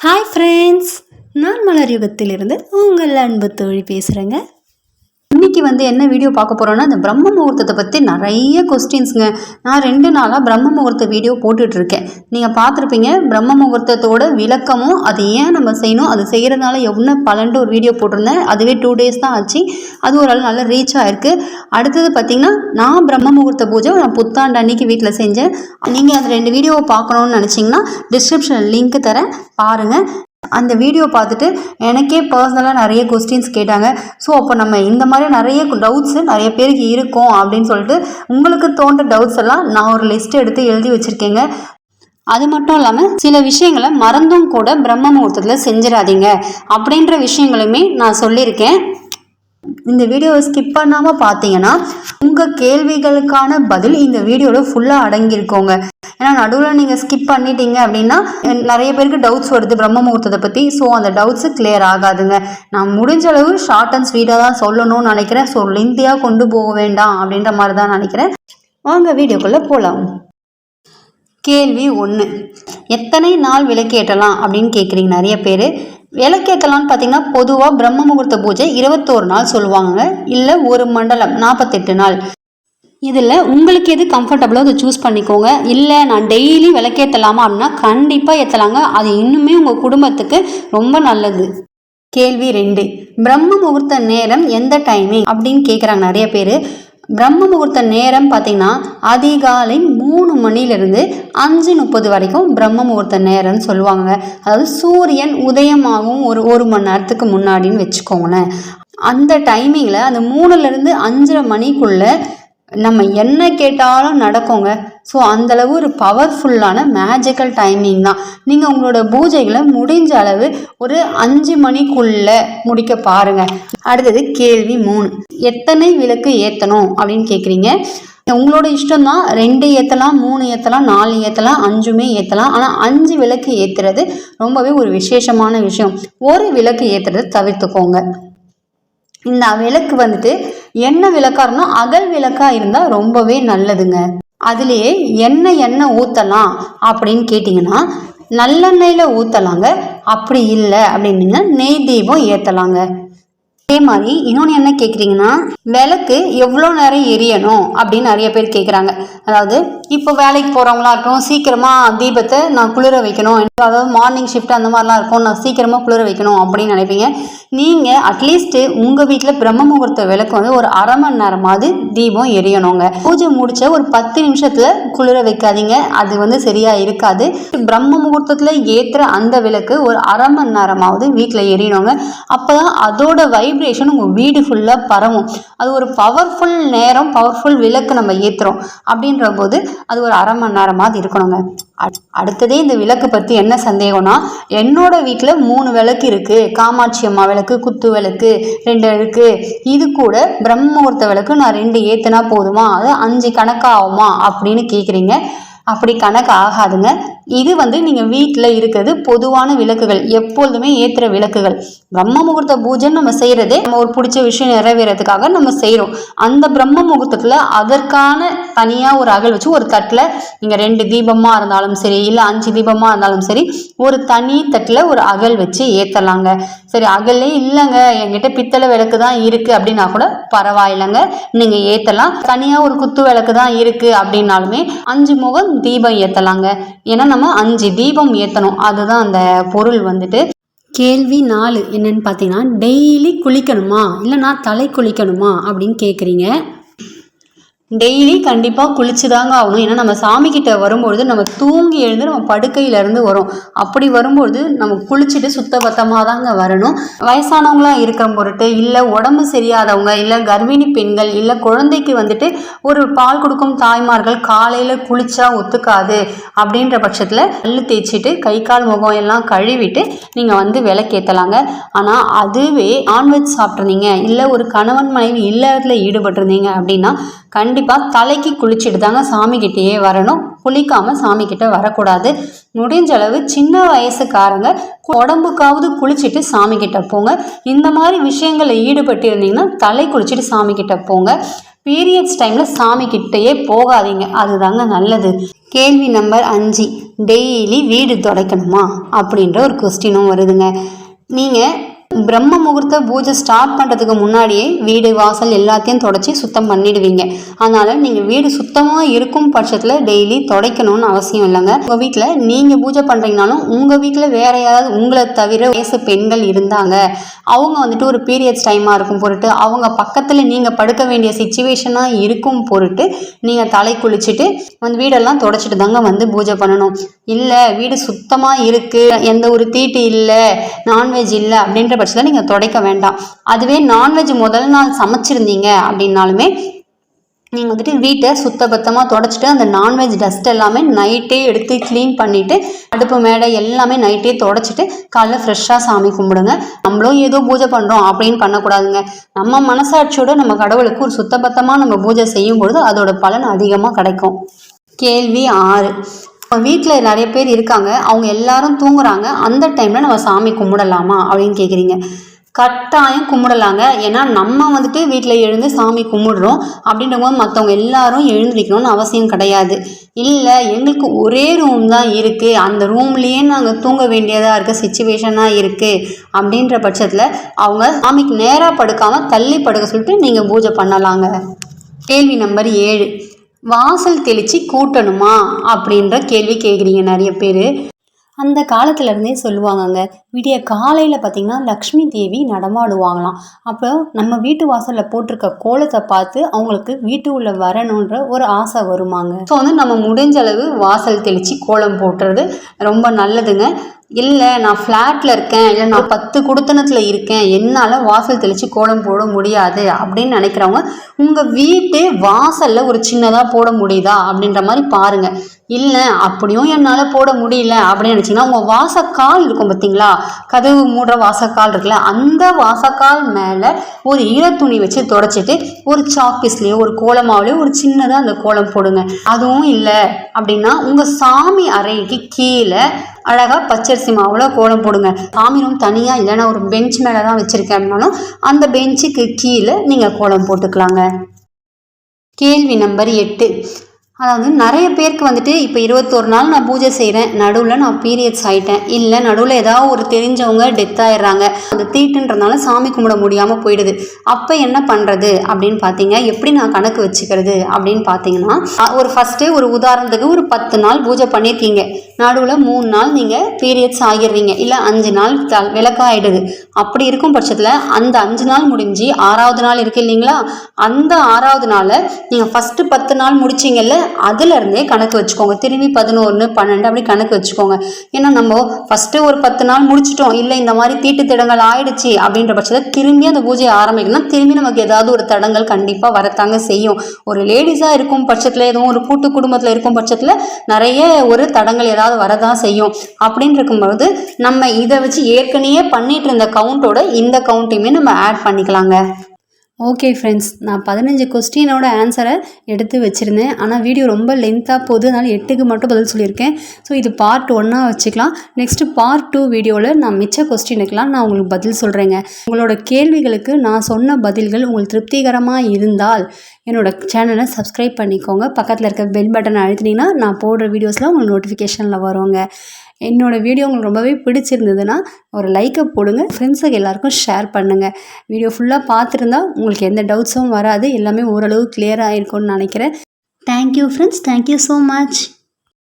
Hi friends நான் மலர் யுகத்திலிருந்து உங்கள் அன்பு தோழி பேசுகிறேங்க இன்றைக்கி வந்து என்ன வீடியோ பார்க்க போகிறோன்னா இந்த பிரம்ம முகூர்த்தத்தை பற்றி நிறைய கொஸ்டின்ஸுங்க நான் ரெண்டு நாளாக பிரம்ம முகூர்த்த வீடியோ போட்டுட்ருக்கேன். நீங்கள் பார்த்துருப்பீங்க பிரம்ம முகூர்த்தத்தோட விளக்கமும் அது ஏன் நம்ம செய்யணும் அது செய்கிறதுனால எவ்வளோ பலன்ட்டு ஒரு வீடியோ போட்டிருந்தேன். அதுவே டூ டேஸ் தான் ஆச்சு. அது ஓரளவு நல்லா ரீச் ஆகிருக்கு அடுத்தது பார்த்திங்கன்னா நான் பிரம்ம முகூர்த்த பூஜை நான் புத்தாண்டு அன்னைக்கு வீட்டில் செஞ்சேன். நீங்கள் அந்த ரெண்டு வீடியோவை பார்க்கணுன்னு நினச்சிங்கன்னா டிஸ்கிரிப்ஷனில் லிங்க் தரேன். பாருங்கள் அந்த வீடியோ பார்த்துட்டு எனக்கே பர்சனலாக நிறைய கொஸ்டின்ஸ் கேட்டாங்க. ஸோ அப்போ நம்ம இந்த மாதிரி நிறைய டவுட்ஸு நிறைய பேருக்கு இருக்கும் அப்படின்னு சொல்லிட்டு உங்களுக்கு தோன்ற டவுட்ஸ் எல்லாம் நான் ஒரு லிஸ்ட் எடுத்து எழுதி வச்சுருக்கேங்க. அது மட்டும் இல்லாமல் சில விஷயங்களை மறந்தும் கூட பிரம்ம முகூர்த்தத்தில் செஞ்சிடாதீங்க. அப்படின்ற விஷயங்களுமே நான் சொல்லியிருக்கேன். இந்த வீடியோவை ஸ்கிப் பண்ணாமல் பார்த்தீங்கன்னா உங்கள் கேள்விகளுக்கான பதில் இந்த வீடியோவில் ஃபுல்லாக அடங்கியிருக்கோங்க. ஏன்னா நடுவில் நீங்கள் ஸ்கிப் பண்ணிட்டீங்க அப்படின்னா நிறைய பேருக்கு டவுட்ஸ் வருது பிரம்ம முகூர்த்தத்தை பற்றி ஸோ அந்த டவுட்ஸு கிளியர் ஆகாதுங்க. நான் முடிஞ்ச அளவு ஷார்ட் அண்ட் ஸ்வீட்டாக தான் சொல்லணும்னு நினைக்கிறேன். ஸோ லென்த்தியாக கொண்டு போக வேண்டாம் அப்படின்ற மாதிரி தான் நினைக்கிறேன். வாங்க வீடியோக்குள்ளே போகலாம் கேள்வி ஒன்று எத்தனை நாள் விளக்கேற்றலாம் அப்படின்னு கேட்குறீங்க நிறைய பேர். விளக்கேற்றலாம்னு பார்த்தீங்கன்னா பொதுவாக பிரம்ம முகூர்த்த பூஜை இருபத்தோரு நாள் சொல்லுவாங்க. இல்லை ஒரு மண்டலம் நாற்பத்தெட்டு நாள். இதில் உங்களுக்கு எது கம்ஃபர்டபுளோ அதை சூஸ் பண்ணிக்கோங்க. இல்லை நான் டெய்லி விளக்கேற்றலாமா அப்படின்னா கண்டிப்பாக ஏற்றலாங்க அது இன்னுமே உங்கள் குடும்பத்துக்கு ரொம்ப நல்லது. கேள்வி ரெண்டு. பிரம்ம முகூர்த்த நேரம் எந்த டைமிங் அப்படின்னு கேட்குறாங்க நிறைய பேர். பிரம்ம முகூர்த்த நேரம் பார்த்தீங்கன்னா அதிகாலை மூணு மணிலிருந்து அஞ்சு முப்பது வரைக்கும் பிரம்ம முகூர்த்த நேரம்னு சொல்லுவாங்க. அதாவது சூரியன் உதயமாகவும் ஒரு ஒரு மணி நேரத்துக்கு முன்னாடின்னு வச்சுக்கோங்களேன். அந்த டைமிங்கில் அந்த மூணுலேருந்து அஞ்சரை மணிக்குள்ளே நம்ம என்ன கேட்டாலும் நடக்குங்க. ஸோ அந்தளவு ஒரு பவர்ஃபுல்லான மேஜிக்கல் டைமிங் தான். நீங்கள் உங்களோட பூஜைகளை முடிஞ்ச அளவு ஒரு அஞ்சு மணிக்குள்ளே முடிக்க பாருங்கள் அடுத்தது கேள்வி மூணு. எத்தனை விளக்கு ஏற்றணும் அப்படின்னு கேட்குறீங்க உங்களோட இஷ்டம் தான் ரெண்டு ஏற்றலாம் மூணு ஏற்றலாம் நாலு ஏற்றலாம் அஞ்சுமே ஏற்றலாம் ஆனால் அஞ்சு விளக்கு ஏற்றுறது ரொம்பவே ஒரு விசேஷமான விஷயம். ஒரு விளக்கு ஏற்றுறது தவிர்த்துக்கோங்க. இந்த விளக்கு வந்துட்டு என்ன விளக்கா இருந்தால் அகல் விளக்கா இருந்தால் ரொம்பவே நல்லதுங்க. அதுலேயே என்ன எண்ணெய் ஊற்றலாம் அப்படின்னு கேட்டிங்கன்னா நல்லெண்ணெயில் ஊற்றலாங்க அப்படி இல்லை அப்படின்னீங்கன்னா நெய் தீபம் ஏற்றலாங்க அதே மாதிரி இன்னொன்று என்ன கேட்குறீங்கன்னா விளக்கு எவ்வளோ நேரம் எரியணும் அப்படின்னு நிறைய பேர் கேட்குறாங்க அதாவது இப்போ வேலைக்கு போகிறவங்களா இருக்கட்டும் சீக்கிரமாக தீபத்தை நான் குளிர வைக்கணும். அதாவது மார்னிங் ஷிஃப்ட் அந்த மாதிரிலாம் இருக்கும் நான் சீக்கிரமாக குளிர வைக்கணும் அப்படின்னு நினைப்பீங்க. நீங்கள் அட்லீஸ்ட்டு உங்கள் வீட்டில் பிரம்ம முகூர்த்த விளக்கு வந்து ஒரு அரை மணி நேரமாவது தீபம் எரியணுங்க. பூஜை முடிச்ச ஒரு பத்து நிமிஷத்தில் குளிர வைக்காதீங்க. அது வந்து சரியாக இருக்காது. பிரம்ம முகூர்த்தத்தில் ஏற்றுற அந்த விளக்கு ஒரு அரை மணி நேரமாவது வீட்டில் எரியணுங்க. அப்போ தான் அதோட வைப் வைப்ரேஷன் உங்கள் வீடு ஃபுல்லாக பரவும். அது ஒரு பவர்ஃபுல் நேரம் பவர்ஃபுல் விளக்கு நம்ம ஏற்றுறோம் அப்படின்ற போது அது ஒரு அரை மணி நேரமாவது இருக்கணுங்க. அடுத்ததே இந்த விளக்கு பற்றி என்ன சந்தேகம்னா என்னோட வீட்டில் மூணு விளக்கு இருக்குது காமாட்சி அம்மா விளக்கு குத்து விளக்கு ரெண்டு விளக்கு இது கூட பிரம்மமுகூர்த்த விளக்கு நான் ரெண்டு ஏற்றுனா போதுமா? அது அஞ்சு கணக்காகுமா? அப்படின்னு கேட்குறீங்க அப்படி கணக்கு ஆகாதுங்க. இது வந்து நீங்கள் வீட்டில் இருக்கிறது பொதுவான விளக்குகள் எப்பொழுதுமே ஏற்றுற விளக்குகள். பிரம்ம முகூர்த்த பூஜைன்னு நம்ம செய்கிறதே நம்ம ஒரு பிடிச்ச விஷயம் நிறைவேறதுக்காக நம்ம செய்கிறோம் அந்த பிரம்ம முகூர்த்தத்தில் அதற்கான தனியாக ஒரு அகல் வச்சு ஒரு தட்டில் நீங்கள் ரெண்டு தீபமாக இருந்தாலும் சரி இல்லை அஞ்சு தீபமாக இருந்தாலும் சரி ஒரு தனி தட்டில் ஒரு அகல் வச்சு ஏற்றலாங்க சரி அகல்லே இல்லைங்க. என்கிட்ட பித்தளை விளக்கு தான் இருக்குது அப்படின்னா கூட பரவாயில்லைங்க. நீங்கள் ஏற்றலாம் தனியாக ஒரு குத்து விளக்கு தான் இருக்குது அப்படின்னாலுமே அஞ்சு முகம் தீபம் ஏற்றலாங்க ஏன்னா நம்ம அஞ்சு தீபம் ஏற்றணும் அதுதான் அந்த பொருள் வந்துட்டு. கேள்வி நாலு என்னன்னு பார்த்தீங்கன்னா டெய்லி குளிக்கணுமா? இல்லை நான் தலை குளிக்கணுமா? அப்படின்னு கேட்குறீங்க டெய்லி கண்டிப்பாக குளிச்சு தாங்க ஆகணும். ஏன்னா நம்ம சாமிக்கிட்ட வரும்பொழுது நம்ம தூங்கி எழுந்து நம்ம படுக்கையிலேருந்து வரும். அப்படி வரும்பொழுது நம்ம குளிச்சுட்டு சுத்தபத்தமாக தாங்க வரணும். வயசானவங்களாம் இருக்கிற பொருட்டு இல்லை உடம்பு சரியாதவங்க இல்லை கர்ப்பிணி பெண்கள் இல்லை குழந்தைக்கு வந்துட்டு ஒரு பால் கொடுக்கும் தாய்மார்கள் காலையில் குளிச்சா ஒத்துக்காது அப்படின்ற பட்சத்தில் கல் தேய்ச்சிட்டு கை கால் முகம் எல்லாம் கழுவிட்டு நீங்கள் வந்து விளக்கேற்றலாங்க ஆனால் அதுவே நான்வெஜ் சாப்பிட்ருந்தீங்க இல்லை ஒரு கணவன் மனைவி இல்லாததில் ஈடுபட்டிருந்தீங்க அப்படின்னா கண்டிப்பாக கண்டிப்பாக தலைக்கு குளிச்சுட்டு தாங்க சாமிக்கிட்டேயே வரணும். குளிக்காமல் சாமிக்கிட்ட வரக்கூடாது. முடிஞ்ச அளவு சின்ன வயசுக்காரங்க உடம்புக்காவது குளிச்சுட்டு சாமிக்கிட்ட போங்க. இந்த மாதிரி விஷயங்களில் ஈடுபட்டு இருந்தீங்கன்னா தலை குளிச்சுட்டு சாமிக்கிட்ட போங்க. பீரியட்ஸ் டைமில் சாமி கிட்டேயே போகாதீங்க. அதுதாங்க நல்லது. கேள்வி நம்பர் அஞ்சு. டெய்லி வீடு துடைக்கணுமா? அப்படின்ற ஒரு கொஸ்டினும் வருதுங்க. நீங்கள் பிரம்ம முகூர்த்த பூஜை ஸ்டார்ட் பண்ணுறதுக்கு முன்னாடியே வீடு வாசல் எல்லாத்தையும் தொடச்சி சுத்தம் பண்ணிடுவீங்க. அதனால் நீங்கள் வீடு சுத்தமாக இருக்கும் பட்சத்தில் டெய்லி துடைக்கணும்னு அவசியம் இல்லைங்க. உங்கள் வீட்டில் நீங்கள் பூஜை பண்ணுறீங்கனாலும் உங்கள் வீட்டில் வேற யாராவது உங்களை தவிர வயசு பெண்கள் இருந்தாங்க. அவங்க வந்துட்டு ஒரு பீரியட்ஸ் டைமாக இருக்கும் பொருட்டு அவங்க பக்கத்தில் நீங்கள் படுக்க வேண்டிய சுச்சுவேஷனாக இருக்கும் பொருட்டு நீங்கள் தலை குளிச்சுட்டு வந்து வீடெல்லாம் தொடச்சிட்டு தாங்க வந்து பூஜை பண்ணணும். இல்லை வீடு சுத்தமாக இருக்குது எந்த ஒரு தீட்டு இல்லை நான்வெஜ் இல்லை அப்படின்ற பட்சத்தில் நீங்கள் துடைக்க வேண்டாம். அதுவே நான்வெஜ் முதல் நாள் சமைச்சிருந்தீங்க அப்படின்னாலுமே நீங்கள் வந்துட்டு வீட்டை சுத்தபத்தமாக தொடச்சிட்டு அந்த நான்வெஜ் டஸ்ட் எல்லாமே நைட்டே எடுத்து க்ளீன் பண்ணிவிட்டு அடுப்பு மேடை எல்லாமே நைட்டே தொடச்சிட்டு காலைல ஃப்ரெஷ்ஷாக சாமி கும்பிடுங்க. நம்மளும் ஏதோ பூஜை பண்ணுறோம் அப்படின்னு பண்ணக்கூடாதுங்க. நம்ம மனசாட்சியோடு நம்ம கடவுளுக்கு ஒரு சுத்தபத்தமாக நம்ம பூஜை செய்யும் பொழுது அதோட பலன் அதிகமாக கிடைக்கும். கேள்வி ஆறு. வீட்டில் நிறைய பேர் இருக்காங்க. அவங்க எல்லாரும் தூங்குறாங்க. அந்த டைமில் நம்ம சாமி கும்பிடலாமா அப்படின்னு கேட்குறீங்க கட்டாயம் கும்பிடலாங்க. ஏன்னா நம்ம வந்துட்டு வீட்டில் எழுந்து சாமி கும்பிடுறோம். அப்படின்ற போது மற்றவங்க எல்லாரும் எழுந்திருக்கணும்னு அவசியம் கிடையாது. இல்லை எங்களுக்கு ஒரே ரூம் தான் இருக்குது அந்த ரூம்லேயே நாங்கள் தூங்க வேண்டியதாக இருக்க சுச்சுவேஷனாக இருக்குது அப்படின்ற பட்சத்தில் அவங்க சாமிக்கு நேராக படுக்காமல் தள்ளி படுக்க சொல்லிட்டு நீங்கள் பூஜை பண்ணலாங்க. கேள்வி நம்பர் ஏழு. வாசல் தெளித்து கூட்டணுமா? அப்படின்ற கேள்வி கேட்குறீங்க நிறைய பேர். அந்த காலத்துலேருந்தே சொல்லுவாங்கங்க. விடிய காலையில் பார்த்திங்கன்னா லக்ஷ்மி தேவி நடமாடுவாங்களாம். அப்போ நம்ம வீட்டு வாசலில் போட்டிருக்க கோலத்தை பார்த்து அவங்களுக்கு வீட்டு உள்ள வரணுன்ற ஒரு ஆசை வருமாங்க. ஸோ வந்து நம்ம முடிஞ்ச அளவு வாசல் தெளித்து கோலம் போட்டுறது ரொம்ப நல்லதுங்க. இல்லை நான் ஃப்ளாட்டில் இருக்கேன். இல்லை நான் பத்து குடுத்தனத்தில் இருக்கேன். என்னால் வாசல் தெளித்து கோலம் போட முடியாது. அப்படின்னு நினைக்கிறவங்க உங்கள் வீட்டு வாசலில் ஒரு சின்னதாக போட முடியுதா? அப்படின்ற மாதிரி பாருங்கள் இல்லை அப்படியும் என்னால் போட முடியல. அப்படின்னு நினச்சிங்கன்னா உங்கள் வாசக்கால் இருக்கும் பார்த்தீங்களா கதவு மூடுற வாசக்கால் இருக்குல்ல அந்த வாசக்கால் மேலே ஒரு ஈரத்துணி வச்சு தொடச்சிட்டு ஒரு சாக்கிஸ்லேயோ ஒரு கோலமாவிலையோ ஒரு சின்னதாக அந்த கோலம் போடுங்க. அதுவும் இல்லை. அப்படின்னா உங்கள் சாமி அறைக்கு கீழே அழகாக பச்சரிசி மாவில் கோலம் போடுங்க. சாமி ரூம் தனியாக இல்லைன்னா ஒரு பெஞ்ச் மேலே தான் வச்சுருக்கேன் அப்படின்னாலும் அந்த பெஞ்சுக்கு கீழே நீங்கள் கோலம் போட்டுக்கலாங்க. கேள்வி நம்பர் எட்டு. அதாவது நிறைய பேருக்கு வந்துட்டு இப்போ இருபத்தொரு நாள் நான் பூஜை செய்கிறேன் நடுவில் நான் பீரியட்ஸ் ஆகிட்டேன் இல்லை நடுவில் ஏதாவது ஒரு தெரிஞ்சவங்க டெத் ஆயிடுறாங்க. அந்த தீட்டுன்றதுனால சாமி கும்பிட முடியாமல் போயிடுது. அப்போ என்ன பண்ணுறது அப்படின்னு பார்த்தீங்க எப்படி நான் கணக்கு வச்சுக்கிறது? அப்படின்னு பார்த்தீங்கன்னா ஒரு ஃபஸ்ட்டு ஒரு உதாரணத்துக்கு ஒரு பத்து நாள் பூஜை பண்ணியிருக்கீங்க நடுவில் மூணு நாள் நீங்கள் பீரியட்ஸ் ஆகிடுறீங்க. இல்லை அஞ்சு நாள் த விளக்காயிடுது. அப்படி இருக்கும் பட்சத்தில் அந்த அஞ்சு நாள் முடிஞ்சு ஆறாவது நாள் இருக்கு இல்லைங்களா? அந்த ஆறாவது நாளை நீங்கள் ஃபஸ்ட்டு பத்து நாள் முடிச்சிங்கல்ல அதுலேருந்தே கணக்கு வச்சுக்கோங்க. திரும்பி பதினோருன்னு பன்னெண்டு அப்படி கணக்கு வச்சுக்கோங்க. ஏன்னா நம்ம ஃபஸ்ட்டு ஒரு பத்து நாள் முடிச்சிட்டோம். இல்லை இந்த மாதிரி தீட்டு திடங்கள் ஆயிடுச்சு அப்படின்ற பட்சத்தில் திரும்பி அந்த பூஜையை ஆரம்பிக்கணும்னா திரும்பி நமக்கு ஏதாவது ஒரு தடங்கள் கண்டிப்பாக வரத்தாங்க செய்யும். ஒரு லேடிஸாக இருக்கும் பட்சத்தில் எதுவும் ஒரு கூட்டு குடும்பத்தில் இருக்கும் பட்சத்தில் நிறைய ஒரு தடங்கள் ஏதாவது வரதான் செய்யும். அப்படின்னு இருக்கும்போது நம்ம இதை வச்சு ஏற்கனவே பண்ணிட்டு இருந்த கவுண்டோட இந்த கவுண்ட்டையுமே நம்ம ஆட் பண்ணிக்கலாங்க. ஓகே ஃப்ரெண்ட்ஸ் நான் பதினஞ்சு கொஸ்டினோட ஆன்சரை எடுத்து வச்சுருந்தேன். ஆனால் வீடியோ ரொம்ப லென்த்தாக போகுது. அதனால் எட்டுக்கு மட்டும் பதில் சொல்லியிருக்கேன். ஸோ இது பார்ட் ஒன்னாக வச்சுக்கலாம். நெக்ஸ்ட்டு பார்ட் டூ வீடியோவில் நான் மிச்ச கொஸ்டினுக்கெலாம் நான் உங்களுக்கு பதில் சொல்கிறேங்க உங்களோட கேள்விகளுக்கு நான் சொன்ன பதில்கள் உங்களுக்கு திருப்திகரமாக இருந்தால் என்னோடய சேனலை சப்ஸ்கிரைப் பண்ணிக்கோங்க. பக்கத்தில் இருக்க பெல் பட்டனை அழுத்தினீங்கன்னா நான் போடுற வீடியோஸ்லாம் உங்களுக்கு நோட்டிஃபிகேஷனில் வருவாங்க என்னோடய வீடியோ உங்களுக்கு ரொம்பவே பிடிச்சிருந்ததுன்னா ஒரு லைக்கை போடுங்க ஃப்ரெண்ட்ஸுக்கு எல்லாருக்கும் ஷேர் பண்ணுங்கள் வீடியோ ஃபுல்லாக பார்த்துருந்தா உங்களுக்கு எந்த டவுட்ஸும் வராது. எல்லாமே ஓரளவு கிளியராக இருக்கும்னு நினைக்கிறேன். Thank you friends thank you so much